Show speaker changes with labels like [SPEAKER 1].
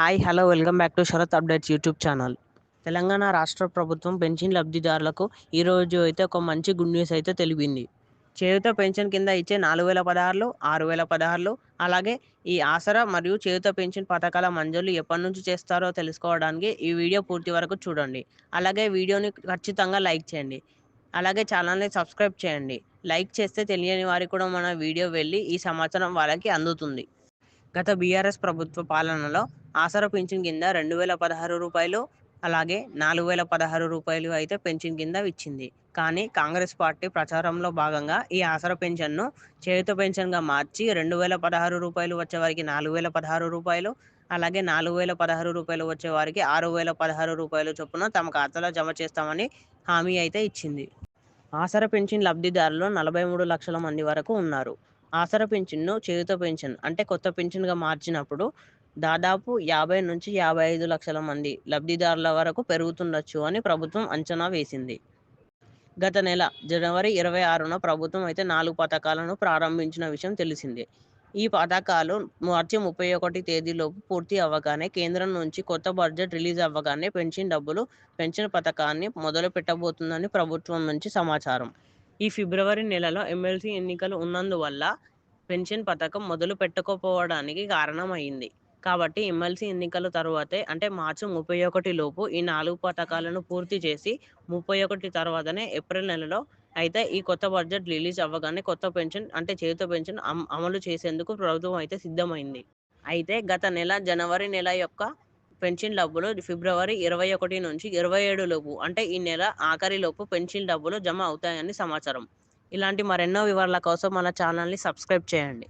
[SPEAKER 1] Hi hello welcome back to Sharath updates YouTube channel. Telangana రాష్ట్ర ప్రభుత్వం pension లబ్ధిదారులకు ఈరోజు అయితే ఒక మంచి గుడ్ న్యూస్ అయితే తెలిపింది. చేయుత పెన్షన్ కింద ఇచ్చే నాలుగు వేల పదహారులు ఆరు వేల పదహారులు అలాగే ఈ ఆసరా మరియు చేయుత పెన్షన్ పథకాల మంజూరు ఎప్పటి నుంచి చేస్తారో తెలుసుకోవడానికి ఈ వీడియో పూర్తి వరకు చూడండి. అలాగే వీడియోని ఖచ్చితంగా లైక్ చేయండి. అలాగే ఛానల్ని సబ్స్క్రైబ్ చేయండి. లైక్ చేస్తే తెలియని వారికి కూడా మన వీడియో వెళ్ళి ఈ సమాచారం వాళ్ళకి అందుతుంది. గత బీఆర్ఎస్ ప్రభుత్వ పాలనలో ఆసరా పెన్షన్ కింద రెండు వేల పదహారు రూపాయలు అలాగే నాలుగు వేల పదహారు రూపాయలు అయితే పెన్షన్ కింద ఇచ్చింది. కానీ కాంగ్రెస్ పార్టీ ప్రచారంలో భాగంగా ఈ ఆసరా పెన్షన్ను చేయుత పెన్షన్గా మార్చి రెండు వేల పదహారు రూపాయలు వచ్చే వారికి నాలుగు వేల పదహారు రూపాయలు అలాగే నాలుగు వేల పదహారు రూపాయలు వచ్చే వారికి ఆరు వేల పదహారు రూపాయలు చొప్పున తమ ఖాతాలో జమ చేస్తామని హామీ అయితే ఇచ్చింది. ఆసరా పెన్షన్ లబ్ధిదారులు నలభై మూడు లక్షల మంది వరకు ఉన్నారు. ఆసరా పెన్షన్ను చేయుత పెన్షన్ అంటే కొత్త పెన్షన్గా మార్చినప్పుడు దాదాపు యాభై నుంచి యాభై ఐదు లక్షల మంది లబ్ధిదారుల వరకు పెరుగుతుండొచ్చు అని ప్రభుత్వం అంచనా వేసింది. గత నెల జనవరి ఇరవై ఆరున ప్రభుత్వం అయితే నాలుగు పథకాలను ప్రారంభించిన విషయం తెలిసిందే. ఈ పథకాలు మార్చి ముప్పై ఒకటి తేదీలోపు పూర్తి అవ్వగానే కేంద్రం నుంచి కొత్త బడ్జెట్ రిలీజ్ అవ్వగానే పెన్షన్ డబ్బులు పెన్షన్ పథకాన్ని మొదలు పెట్టబోతుందని ప్రభుత్వం నుంచి సమాచారం. ఈ ఫిబ్రవరి నెలలో ఎమ్మెల్సీ ఎన్నికలు ఉన్నందువల్ల పెన్షన్ పథకం మొదలు పెట్టకపోవడానికి కారణమైంది. కాబట్టి ఎమ్మెల్సీ ఎన్నికల తరువాతే అంటే మార్చి ముప్పై ఒకటి లోపు ఈ నాలుగు పథకాలను పూర్తి చేసి ముప్పై ఒకటి తర్వాతనే ఏప్రిల్ నెలలో అయితే ఈ కొత్త బడ్జెట్ రిలీజ్ అవ్వగానే కొత్త పెన్షన్ అంటే చేతితో పెన్షన్ అమలు చేసేందుకు ప్రభుత్వం అయితే సిద్ధమైంది. అయితే గత నెల జనవరి నెల యొక్క పెన్షన్ డబ్బులు ఫిబ్రవరి ఇరవై ఒకటి నుంచి ఇరవై ఏడు లోపు అంటే ఈ నెల ఆఖరి లోపు పెన్షన్ డబ్బులు జమ అవుతాయని సమాచారం. ఇలాంటి మరెన్నో వివరాల కోసం మన ఛానల్ని సబ్స్క్రైబ్ చేయండి.